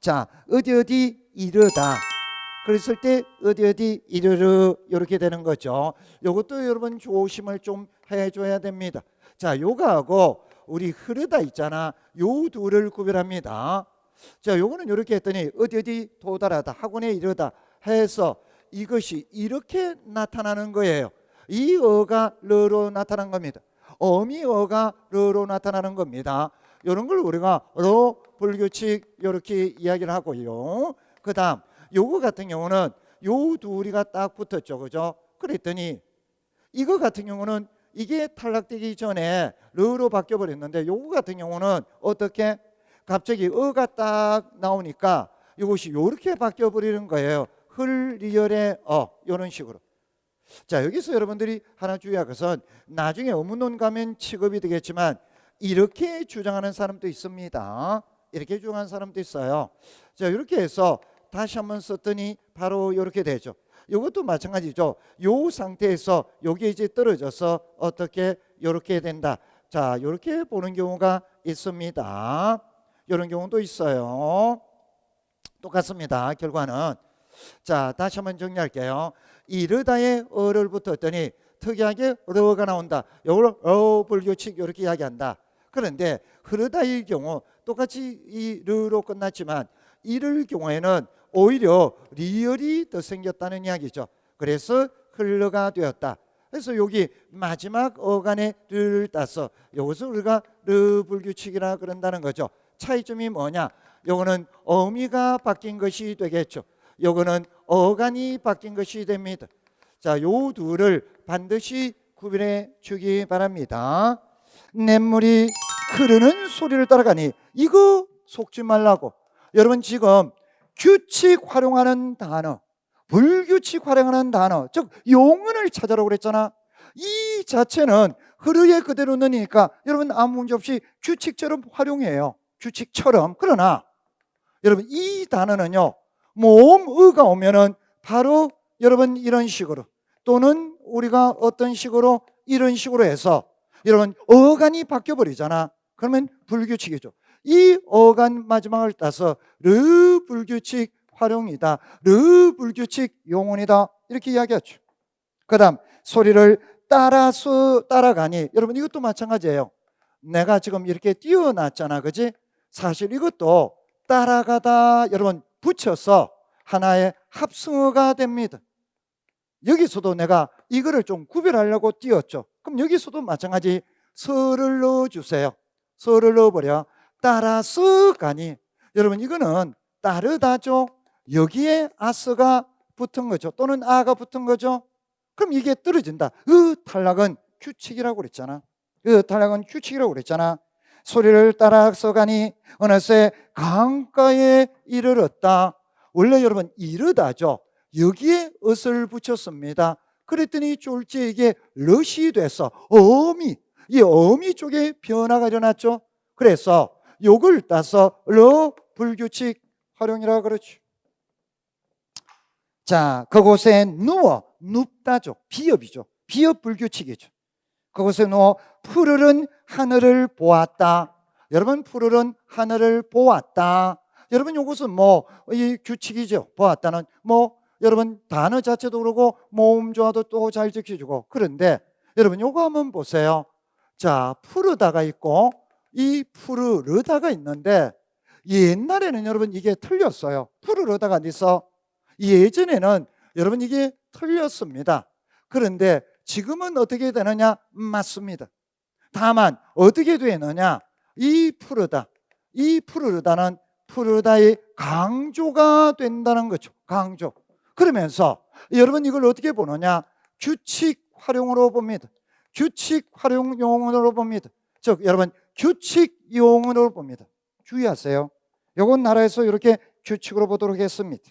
자, 어디 어디 이르다. 그랬을 때 어디 어디 이르르 이렇게 되는 거죠. 요것도 여러분 조심을 좀 해줘야 됩니다. 자, 요거하고 우리 흐르다 있잖아. 요 둘을 구별합니다. 자, 요거는 이렇게 했더니 어디 어디 도달하다, 학원에 이르다 해서 이것이 이렇게 나타나는 거예요. 이 어가 르로 나타난 겁니다. 어미 어가 르로 나타나는 겁니다. 이런 걸 우리가 로 불규칙 이렇게 이야기를 하고요. 그다음 요거 같은 경우는 요 둘이가 딱 붙었죠, 그죠? 그랬더니 이거 같은 경우는 이게 탈락되기 전에 르로 바뀌어 버렸는데 요거 같은 경우는 어떻게 갑자기 어가 딱 나오니까 이것이 요렇게 바뀌어 버리는 거예요. 흘리열의 어 이런 식으로. 자 여기서 여러분들이 하나 주의할 것은 나중에 의문론 가면 취급이 되겠지만 이렇게 주장하는 사람도 있습니다. 이렇게 주장하는 사람도 있어요. 자 이렇게 해서 다시 한번 썼더니 바로 이렇게 되죠. 이것도 마찬가지죠. 요 상태에서 여기 이제 떨어져서 어떻게 이렇게 된다. 자 이렇게 보는 경우가 있습니다. 이런 경우도 있어요. 똑같습니다. 결과는 자 다시 한번 정리할게요. 이르다의 어를 붙었더니 특이하게 러가 나온다. 이걸 어 불규칙 이렇게 이야기한다. 그런데 흐르다의 경우 똑같이 이 르로 끝났지만 이를 경우에는 오히려 리얼이 더 생겼다는 이야기죠. 그래서 흘러가 되었다. 그래서 여기 마지막 어간에 를 따서 이것을 우리가 르 불규칙이라 그런다는 거죠. 차이점이 뭐냐? 요거는 어미가 바뀐 것이 되겠죠. 요거는 어간이 바뀐 것이 됩니다. 자, 요 둘을 반드시 구별해 주기 바랍니다. 냇물이 흐르는 소리를 따라가니 이거 속지 말라고. 여러분 지금 규칙 활용하는 단어, 불규칙 활용하는 단어, 즉 용언을 찾아라고 그랬잖아. 이 자체는 흐르에 그대로 넣으니까 여러분 아무 문제 없이 규칙처럼 활용해요. 규칙처럼. 그러나 여러분 이 단어는요. 모음의가 오면은 바로 여러분 이런 식으로 또는 우리가 어떤 식으로 이런 식으로 해서 여러분 어간이 바뀌어 버리잖아. 그러면 불규칙이죠. 이 어간 마지막을 따서 르 불규칙 활용이다. 르 불규칙 용언이다. 이렇게 이야기하죠. 그다음 소리를 따라서 따라가니 여러분 이것도 마찬가지예요. 내가 지금 이렇게 띄워놨잖아. 그지? 사실 이것도 따라가다 여러분 붙여서 하나의 합성어가 됩니다. 여기서도 내가 이거를 좀 구별하려고 띄웠죠. 그럼 여기서도 마찬가지 서를 넣어주세요. 서를 넣어버려. 따라서 가니. 여러분 이거는 따르다죠. 여기에 아스가 붙은 거죠. 또는 아가 붙은 거죠. 그럼 이게 떨어진다. 그 탈락은 규칙이라고 그랬잖아. 그 탈락은 규칙이라고 그랬잖아. 소리를 따라서 가니 어느새 강가에 이르렀다. 원래 여러분 이르다죠. 여기에 엇을 붙였습니다. 그랬더니 이게 럿이 돼서 어미, 이 어미 쪽에 변화가 일어났죠. 그래서 요걸 따서 러 불규칙 활용이라 그러죠. 자, 그곳에 누워 눕다죠. 비읍이죠. 비읍 불규칙이죠. 그곳에 누워 푸르른 하늘을 보았다. 여러분 푸르른 하늘을 보았다. 여러분 이것은 뭐 이 규칙이죠. 보았다는 뭐 여러분 단어 자체도 그러고 모음 조화도 또 잘 지켜주고 그런데 여러분 요거 한번 보세요. 자 푸르다가 있고 이 푸르르다가 있는데 옛날에는 여러분 이게 틀렸어요. 푸르르다가 어디서 예전에는 여러분 이게 틀렸습니다. 그런데 지금은 어떻게 되느냐? 맞습니다. 다만 어떻게 되느냐? 이 푸르다, 이 푸르르다는 푸르다의 강조가 된다는 거죠. 강조. 그러면서 여러분 이걸 어떻게 보느냐? 규칙 활용으로 봅니다. 규칙 활용 용어로 봅니다. 즉 여러분 규칙 용어로 봅니다. 주의하세요. 요건 나라에서 이렇게 규칙으로 보도록 했습니다.